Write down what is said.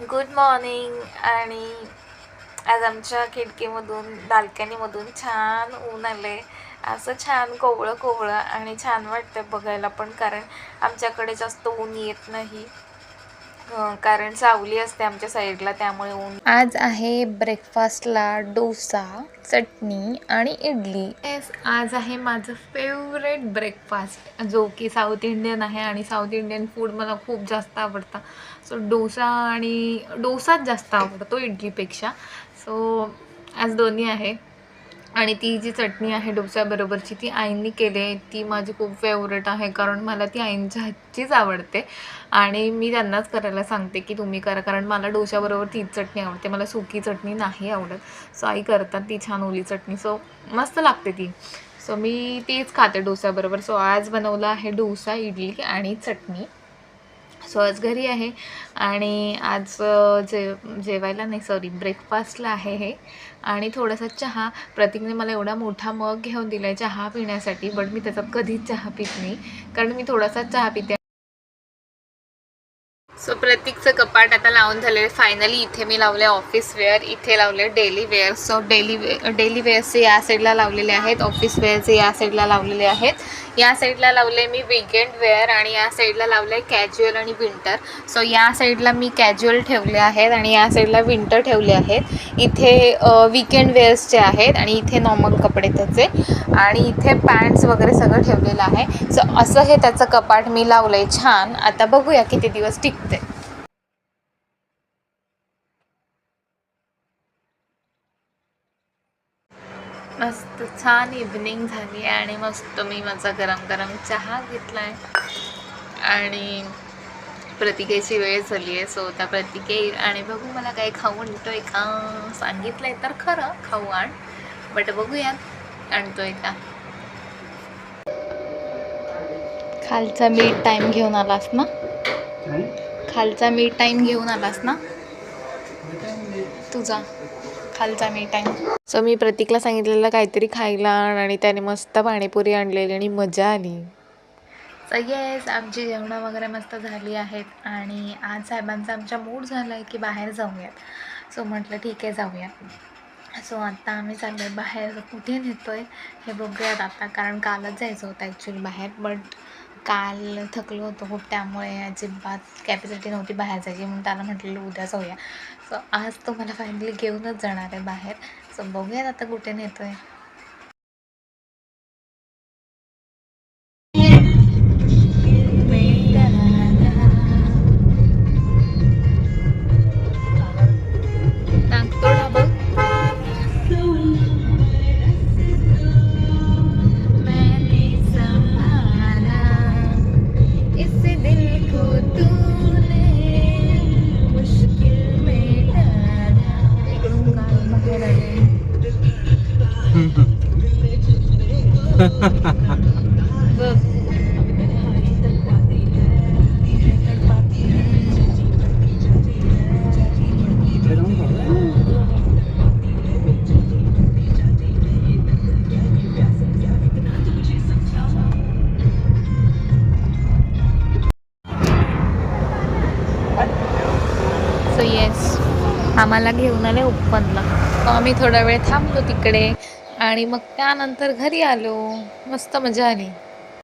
Good morning आणि आज आमच्या खिडकीमधून बाल्कनीमधून छान ऊन आले असं छान कोवळं कोवळं आणि छान वाटतं बघायला पण कारण आमच्याकडे जास्त ऊन येत नाही. कारण सावली असते आमच्या साईडला त्यामुळे ऊन आज आहे ब्रेकफास्टला डोसा चटणी आणि इडली. येस आज आहे माझं फेवरेट ब्रेकफास्ट जो की साऊथ इंडियन आहे आणि साऊथ इंडियन फूड मला खूप जास्त आवडतं. सो डोसा आणि डोसाच जास्त आवडतो इडलीपेक्षा. सो आज दोन्ही आहे. आणि ती जी चटणी आहे डोस्याबरोबरची ती आईंनी केली आहे. ती माझी खूप फेवरेट आहे कारण मला ती आईंच्या हातचीच आवडते. आणि मी त्यांनाच करायला सांगते की तुम्ही करा कारण मला डोश्याबरोबर तीच चटणी आवडते. मला सुकी चटणी नाही आवडत. सो आई करतात ती छान ओली चटणी. सो मस्त लागते ती. सो मी तीच खाते डोस्याबरोबर. सो आज बनवलं आहे डोसा इडली आणि चटणी. सो आज घरी आहे आणि आज जे जेवायला नाही सॉरी ब्रेकफास्टला आहे हे. आणि थोडासा चहा. प्रतीकने मला एवढा मोठा मग घेऊन दिला आहे चहा पिण्यासाठी बट मी त्याचा कधीच चहा पित नाही. कारण मी थोडासा चहा पिते. सो प्रतीकचं कपाट आता लावून झालेलं फायनली इथे मी लावले ऑफिस वेअर इथे लावले daily wear so daily way daily वेअरचे या साईडला लावलेले आहेत ऑफिस वेअरचे या साईडला लावलेले आहेत. या साईडला लावले मी विकेंड वेअर आणि या साईडला लावले कॅज्युअल आणि विंटर सो या साईडला मी कॅज्युअल ठेवले आहेत आणि या साईडला विंटर ठेवले आहेत. इथे विकेंड वेअर्सचे आहेत आणि इथे नॉर्मल कपडे त्याचे. आणि इथे पॅन्ट्स वगैरे सगळं ठेवलेलं आहे. सो असं हे त्याचं कपाट मी लावलं आहे छान. आता बघूया किती दिवस टिकते मस्त छान इव्हनिंग झाली आणि मस्त मी माझा गरम गरम चहा घेतला आहे आणि प्रतिकेची वेळ झाली आहे सो त्या प्रतिके आणि बघू मला काही खाऊ आणतोय का? सांगितलंय तर खरं खाऊ आण. बट बघूयात आणतोय का? खालचा मीठ टाईम घेऊन आलास ना? खालचा मी टाईम घेऊन आलास ना? तुझा. खालचा मी टाईम सो मी प्रतीकला सांगितलेलं काहीतरी खायला आण आणि त्याने मस्त पाणीपुरी आणलेली आणि मजा आली. सो येस आमची जेवणं वगैरे मस्त झाली आहेत आणि आज साहेबांचा आमचा मूड झाला आहे की बाहेर जाऊयात. सो म्हटलं ठीक आहे जाऊया. सो आता आम्ही चाललो आहे बाहेर कुठे नेतो आहे हे बघूयात आता कारण कालच जायचं होतं ॲक्च्युली बाहेर बट काल थकलो होतो खूप त्यामुळे अजिबात कॅपॅसिटी नव्हती बाहेर जायची म्हणून त्याला म्हटलेलं उद्या जाऊया. सो आज तो मला फायनली घेऊनच जाणार आहे बाहेर. सो बघूयात आता कुठे नेतो आहे येस आम्हाला घेऊन आले उपवनला आम्ही थोडा वेळ थांबलो तिकडे. आणि मग त्यानंतर घरी आलो. मस्त मजा आली.